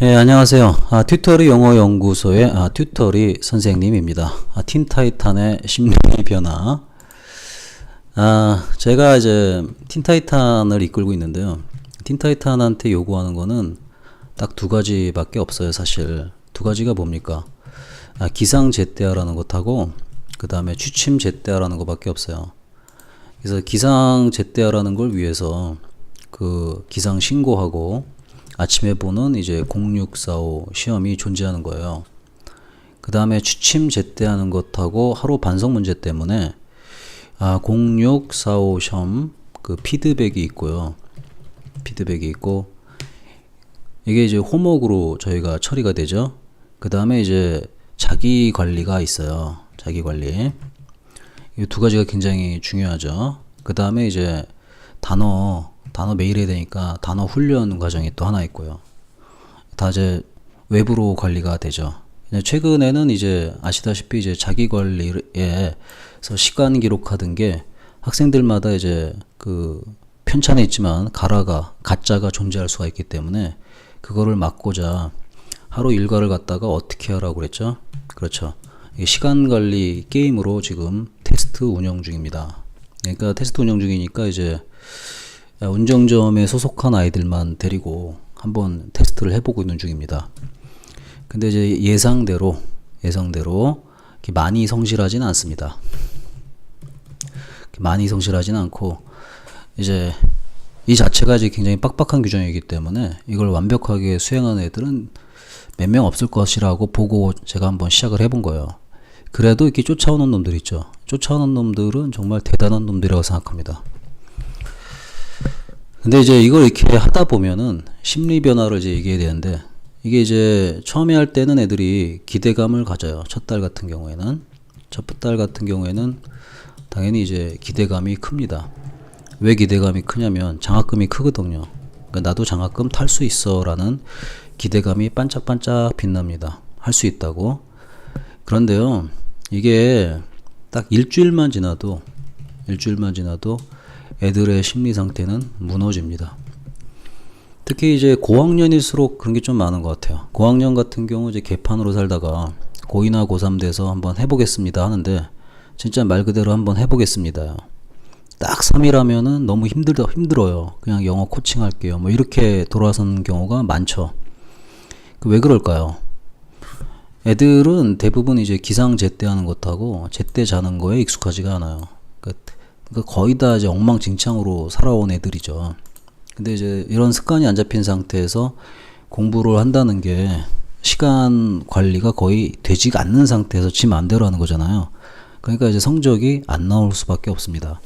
예, 안녕하세요. 아, 튜터리 영어 연구소의 아, 튜터리 선생님입니다. 아, 틴타이탄의 심리 변화. 아, 제가 이제 틴타이탄을 이끌고 있는데요. 틴타이탄한테 요구하는 거는 딱 두 가지밖에 없어요, 사실. 두 가지가 뭡니까? 아, 기상 제때하라는 것하고 그 다음에 취침 제때하라는 것밖에 없어요. 그래서 기상 제때하라는 걸 위해서 그 기상 신고하고 아침에 보는 이제 0645 시험이 존재하는 거예요. 그 다음에 취침 제때하는 것하고 하루 반성 문제 때문에 아, 0645 시험 그 피드백이 있고요. 피드백이 있고 이게 이제 호목으로 저희가 처리가 되죠. 그 다음에 이제 자기 관리가 있어요. 자기 관리. 이 두 가지가 굉장히 중요하죠. 그 다음에 이제 단어, 단어 매일 해야 되니까 단어 훈련 과정이 또 하나 있고요. 다 이제 외부로 관리가 되죠. 최근에는 이제 아시다시피 이제 자기 관리에서 시간 기록하던 게 학생들마다 이제 그 편찬에 있지만 가라가 가짜가 존재할 수가 있기 때문에 그거를 막고자 하루 일과를 갖다가 어떻게 하라고 그랬죠? 그렇죠. 시간 관리 게임으로 지금 테스트 운영 중입니다. 그러니까 테스트 운영 중이니까 이제 운정점에 소속한 아이들만 데리고 한번 테스트를 해보고 있는 중입니다. 근데 이제 예상대로 예상대로 많이 성실하지는 않습니다. 많이 성실하지는 않고 이제 이 자체가 이제 굉장히 빡빡한 규정이기 때문에 이걸 완벽하게 수행하는 애들은 몇 명 없을 것이라고 보고 제가 한번 시작을 해본 거예요. 그래도 이렇게 쫓아오는 놈들 있죠. 쫓아오는 놈들은 정말 대단한 놈들이라고 생각합니다. 근데 이제 이걸 이렇게 하다 보면은 심리 변화를 이제 얘기해야 되는데 이게 이제 처음에 할 때는 애들이 기대감을 가져요. 첫 달 같은 경우에는 첫 달 같은 경우에는 당연히 이제 기대감이 큽니다. 왜 기대감이 크냐면 장학금이 크거든요. 그러니까 나도 장학금 탈 수 있어라는 기대감이 반짝반짝 빛납니다. 할 수 있다고. 그런데요, 이게 딱 일주일만 지나도 일주일만 지나도 애들의 심리 상태는 무너집니다. 특히 이제 고학년일수록 그런 게 좀 많은 것 같아요. 고학년 같은 경우 이제 개판으로 살다가 고2나 고3 돼서 한번 해보겠습니다 하는데 진짜 말 그대로 한번 해보겠습니다. 딱 3일하면은 너무 힘들다 힘들어요. 그냥 영어 코칭 할게요. 뭐 이렇게 돌아서는 경우가 많죠. 그왜 그럴까요? 애들은 대부분 이제 기상 제때 하는 것하고 제때 자는 거에 익숙하지가 않아요. 그러니까 그러니까 거의 다 이제 엉망진창으로 살아온 애들이죠. 근데 이제 이런 습관이 안 잡힌 상태에서 공부를 한다는 게 시간 관리가 거의 되지가 않는 상태에서 지 마음대로 하는 거잖아요. 그러니까 이제 성적이 안 나올 수밖에 없습니다.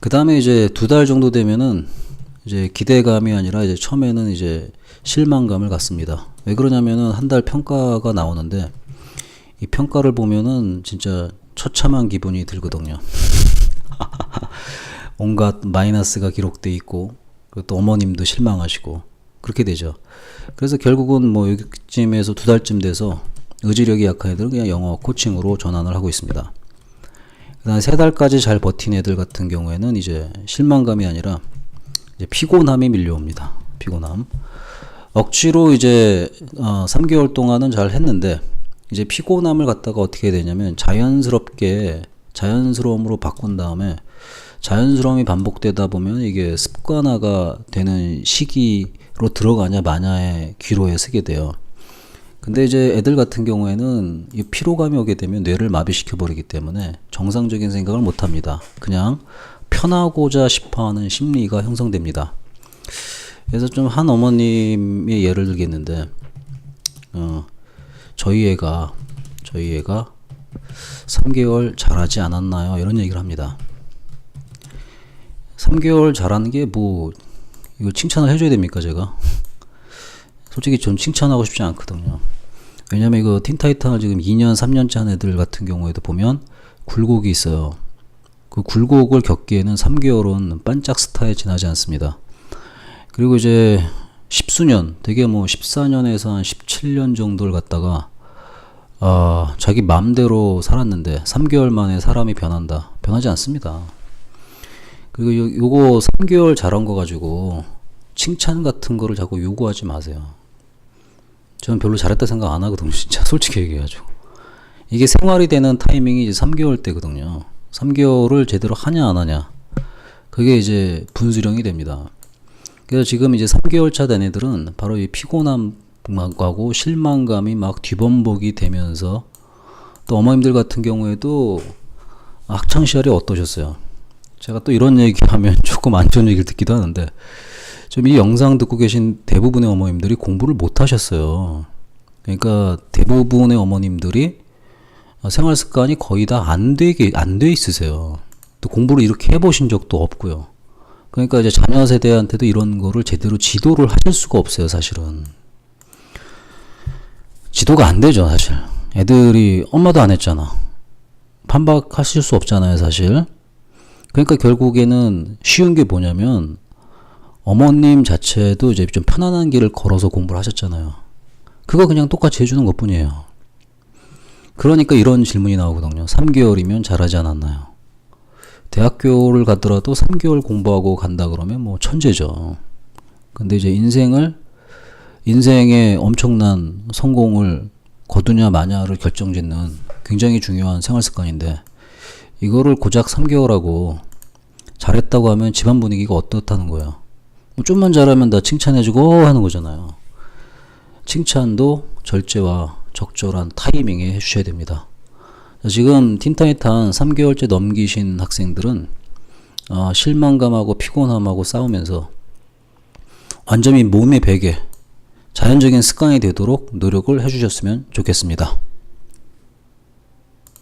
그 다음에 이제 두 달 정도 되면은 이제 기대감이 아니라 이제 처음에는 이제 실망감을 갖습니다. 왜 그러냐면은 한 달 평가가 나오는데 이 평가를 보면은 진짜 처참한 기분이 들거든요. 온갖 마이너스가 기록돼 있고 또 어머님도 실망하시고 그렇게 되죠. 그래서 결국은 뭐 여기쯤에서 두 달쯤 돼서 의지력이 약한 애들은 그냥 영어 코칭으로 전환을 하고 있습니다. 그다음에 세 달까지 잘 버틴 애들 같은 경우에는 이제 실망감이 아니라 이제 피곤함이 밀려옵니다. 피곤함. 억지로 이제 어, 3개월 동안은 잘 했는데 이제 피곤함을 갖다가 어떻게 되냐면 자연스럽게 자연스러움으로 바꾼 다음에 자연스러움이 반복되다 보면 이게 습관화가 되는 시기로 들어가냐 마냐의 귀로에 쓰게 돼요. 근데 이제 애들 같은 경우에는 이 피로감이 오게 되면 뇌를 마비시켜 버리기 때문에 정상적인 생각을 못 합니다. 그냥 편하고자 싶어 하는 심리가 형성됩니다. 그래서 좀 한 어머님의 예를 들겠는데, 어, 저희 애가, 저희 애가 3개월 잘하지 않았나요? 이런 얘기를 합니다. 3개월 잘하는 게 뭐, 이거 칭찬을 해줘야 됩니까, 제가? 솔직히 전 칭찬하고 싶지 않거든요. 왜냐면 이거 틴타이탄을 지금 2년, 3년째 한 애들 같은 경우에도 보면 굴곡이 있어요. 그 굴곡을 겪기에는 3개월은 반짝 스타에 지나지 않습니다. 그리고 이제 십수년, 되게 뭐 14년에서 한 17년 정도를 갖다가 아, 자기 마음대로 살았는데 3개월 만에 사람이 변한다. 변하지 않습니다. 그리고 요, 요거 3개월 잘한 거 가지고 칭찬 같은 거를 자꾸 요구하지 마세요. 저는 별로 잘했다 생각 안 하거든요. 진짜 솔직히 얘기해가지고. 이게 생활이 되는 타이밍이 이제 3개월 때거든요. 3개월을 제대로 하냐 안 하냐. 그게 이제 분수령이 됩니다. 그래서 지금 이제 3개월 차 된 애들은 바로 이 피곤함 하고 실망감이 막 뒤범벅이 되면서 또 어머님들 같은 경우에도 학창 시절이 어떠셨어요? 제가 또 이런 얘기하면 조금 안 좋은 얘기를 듣기도 하는데 좀 이 영상 듣고 계신 대부분의 어머님들이 공부를 못 하셨어요. 그러니까 대부분의 어머님들이 생활 습관이 거의 다 안 되게 안 돼 있으세요. 또 공부를 이렇게 해보신 적도 없고요. 그러니까 이제 자녀 세대한테도 이런 거를 제대로 지도를 하실 수가 없어요, 사실은. 지도가 안 되죠, 사실. 애들이 엄마도 안 했잖아. 반박하실 수 없잖아요, 사실. 그러니까 결국에는 쉬운 게 뭐냐면 어머님 자체도 이제 좀 편안한 길을 걸어서 공부를 하셨잖아요. 그거 그냥 똑같이 해주는 것 뿐이에요. 그러니까 이런 질문이 나오거든요. 3개월이면 잘하지 않았나요? 대학교를 가더라도 3개월 공부하고 간다 그러면 뭐 천재죠. 근데 이제 인생을 인생의 엄청난 성공을 거두냐 마냐를 결정짓는 굉장히 중요한 생활 습관인데 이거를 고작 3개월하고 잘했다고 하면 집안 분위기가 어떻다는 거예요. 뭐 좀만 잘하면 다 칭찬해주고 하는 거잖아요. 칭찬도 절제와 적절한 타이밍에 해주셔야 됩니다. 자, 지금 틴타이탄 3개월째 넘기신 학생들은 어, 실망감하고 피곤함하고 싸우면서 완전히 몸의 베개, 자연적인 습관이 되도록 노력을 해주셨으면 좋겠습니다.